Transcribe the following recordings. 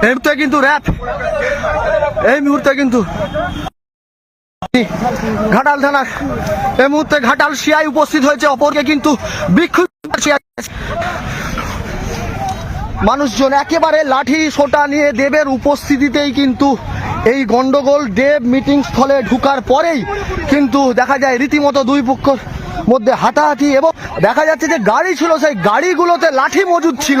এই মুহূর্তে কিন্তু র্যাপ এই মুহূর্তে কিন্তু ঘাটাল থানার এই মুহূর্তে ঘাটাল সিআই উপস্থিত হয়েছে। অপরকে কিন্তু বিক্ষুব্ধ মানুষজন একেবারে লাঠি সোটা নিয়ে দেবের উপস্থিতিতেই কিন্তু এই গন্ডগোল দেব মিটিং স্থলে ঢুকার পরেই কিন্তু দেখা যায় রীতিমতো দুই পক্ষ মধ্যে হাতাহাতি এবং দেখা যাচ্ছে যে গাড়ি ছিল সেই গাড়িগুলোতে লাঠি মজুদ ছিল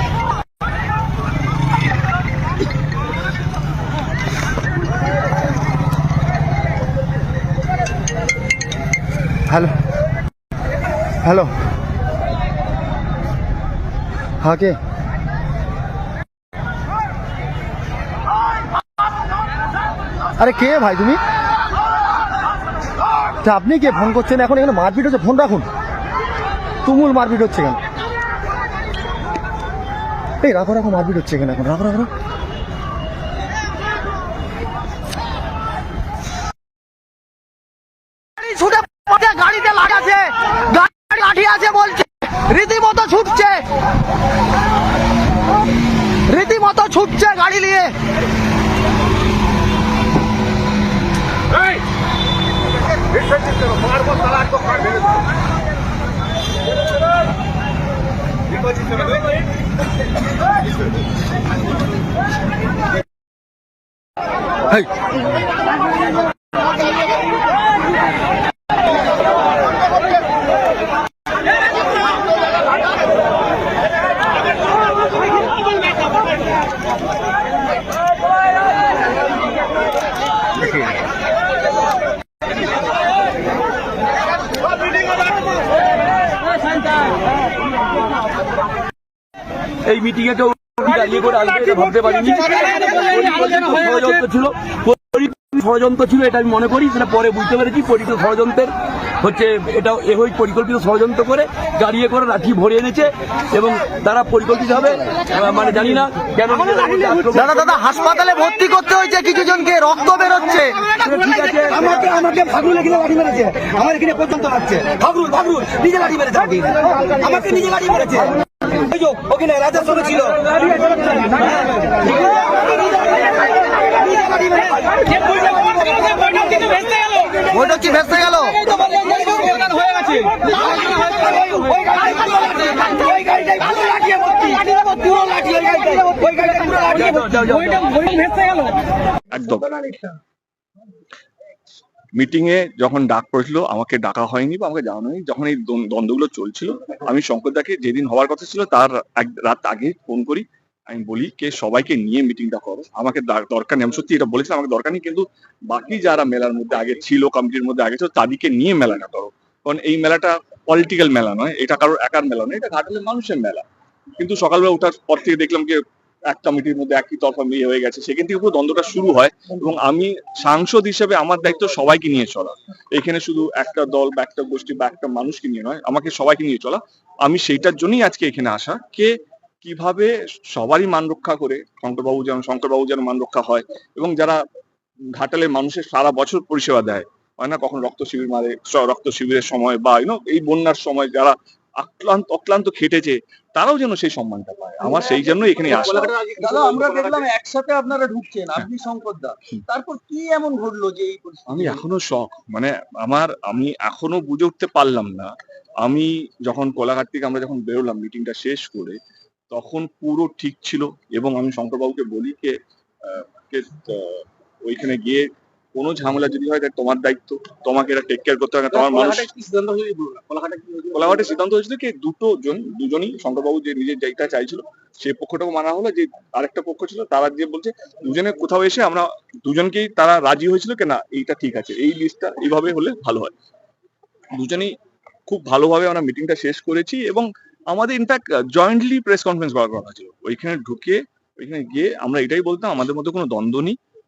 হ্যালো হ্যালো হ্যাঁ কে আরে কে ভাই তুমি? তা আপনি কে ফোন করছেন? এখন এখানে মারপিট হচ্ছে। ফোন রাখুন। তুমুল মারপিট হচ্ছে এখানে। এই রাখো রাখো, মারপিট হচ্ছে এখানে এখন। রাখো রাখো রাখো। গাড়ি ছুটে পথে গাড়িতে লাগাছে গাড়ি লাঠি আছে বলছে রীতিমতো ছুটছে রীতিমতো ছুটছে গাড়ি নিয়ে। এই মিটিং এ কেউ দাঁড়িয়ে করে আসবে ভাবতে পারিনি। ষড়যন্ত্র ছিল। ষড়যন্ত্র ছিল এটা আমি মনে করি সেটা পরে বুঝতে পেরেছি। পরিকল্পিত ষড়যন্ত্রের হচ্ছে এটা এ হয়ে পরিকল্পিত ষড়যন্ত্র করে গাড়িয়ে করে লাঠি ভরে এনেছে এবং তারা পরিকল্পিতভাবে আহ, মানে জানি না কেন দাদা দাদা হাসপাতালে ভর্তি করতে হয়েছে কিছু জনকে রক্ত বেরোচ্ছে। ঠিক আছে আমাকে আমাকে ফাগরুল এখানে লাঠি মেরেছে। আমার এখানে পর্যন্ত আসছে ফাগরুল ফাগরুল নিজে লাঠি মেরেছে আমাকে। আমাকে নিজে লাঠি মেরেছে। ওই যে ওখানে ছিল ওইটা কি ভেসে গেল? পুরো লাঠিয়ে ভর্তি পুরো লাঠি ওই গাড়িটাই ওই গাড়িটাই পুরো লাঠিয়ে ভর্তি একদম মিটিং এ যখন ডাক পড়েছিল, আমাকে ডাকা হয়নি বা আমাকে জানানো হয়নি, যখন এই দ্বন্দ্বগুলো চলছিল, আমি শঙ্করদাকে যেদিন হওয়ার কথা ছিল, তার রাত আগে ফোন করি, আমি বলি, কে? সবাইকে নিয়ে মিটিংটা করো। আমাকে দরকার নেই। আমি সত্যি এটা বলেছিলাম, আমাকে দরকার নেই, কিন্তু বাকি যারা মেলার মধ্যে আগে ছিল কমিটির মধ্যে আগে ছিল, তাদেরকে নিয়ে মেলাটা করো। কারণ এই মেলাটা পলিটিক্যাল মেলা নয়, এটা কারোর একার মেলা নয়, এটা ঘাটালের মানুষের মেলা। কিন্তু সকালবেলা ওঠার পর থেকে দেখলাম যে এক কমিটির মধ্যে একই তরফা মিলিয়ে হয়ে গেছে, সেখান থেকে পুরো দ্বন্দ্বটা শুরু হয় এবং আমি সাংসদ হিসেবে আমার দায়িত্ব সবাইকে নিয়ে চলা। এখানে শুধু একটা দল বা একটা গোষ্ঠী বা একটা মানুষকে নিয়ে নয়, আমাকে সবাইকে নিয়ে চলা। আমি সেইটার জন্যই আজকে এখানে আসা। কে কীভাবে সবারই মান রক্ষা করে, শঙ্করবাবু যেন শঙ্করবাবু যেন মান রক্ষা হয় এবং যারা ঘাটালের মানুষের সারা বছর পরিষেবা দেয়, হয় না? কখন রক্ত শিবির মারে রক্ত শিবিরের সময় বা ইউনো এই বন্যার সময় যারা আক্লান্ত অক্লান্ত খেটেছে তারাও যেন সেই সম্মানটা পায়। আমার সেই জন্য এখানে আসা দাদা আমরা দেখলাম একসাথে আপনারা ঢুকছেন আপনি শঙ্কর দা। তারপর কি এমন ঘটলো যে আমি এখনও শখ মানে আমার আমি এখনও বুঝে উঠতে পারলাম না। আমি যখন কোলাঘাট থেকে আমরা যখন বেরোলাম মিটিংটা শেষ করে তখন পুরো ঠিক ছিল এবং আমি শঙ্করবাবুকে বলি যে আহ, ওইখানে গিয়ে কোনো ঝামেলা যদি হয় তাহলে তোমার দায়িত্ব। তোমাকে এটা টেক কেয়ার করতে হবে তোমার মানুষ কোলাঘাটের সিদ্ধান্ত হয়েছিল? কি দুটো জন দুজনই শঙ্করবাবু যে নিজের জায়গাটা চাইছিল সেই পক্ষটাও মানা হলো যে আরেকটা পক্ষ ছিল তারা যে বলছে দুজনে কোথাও এসে আমরা দুজনকেই তারা রাজি হয়েছিল কি না এইটা ঠিক আছে। এই লিস্টটা এইভাবে হলে ভালো হয়। দুজনেই খুব ভালোভাবে আমরা মিটিংটা শেষ করেছি এবং আমাদের ইনফ্যাক্ট জয়েন্টলি প্রেস কনফারেন্স করার কথা ছিল ওইখানে ঢুকে ওইখানে গিয়ে আমরা এটাই বলতাম আমাদের মধ্যে কোনো দ্বন্দ্ব নেই।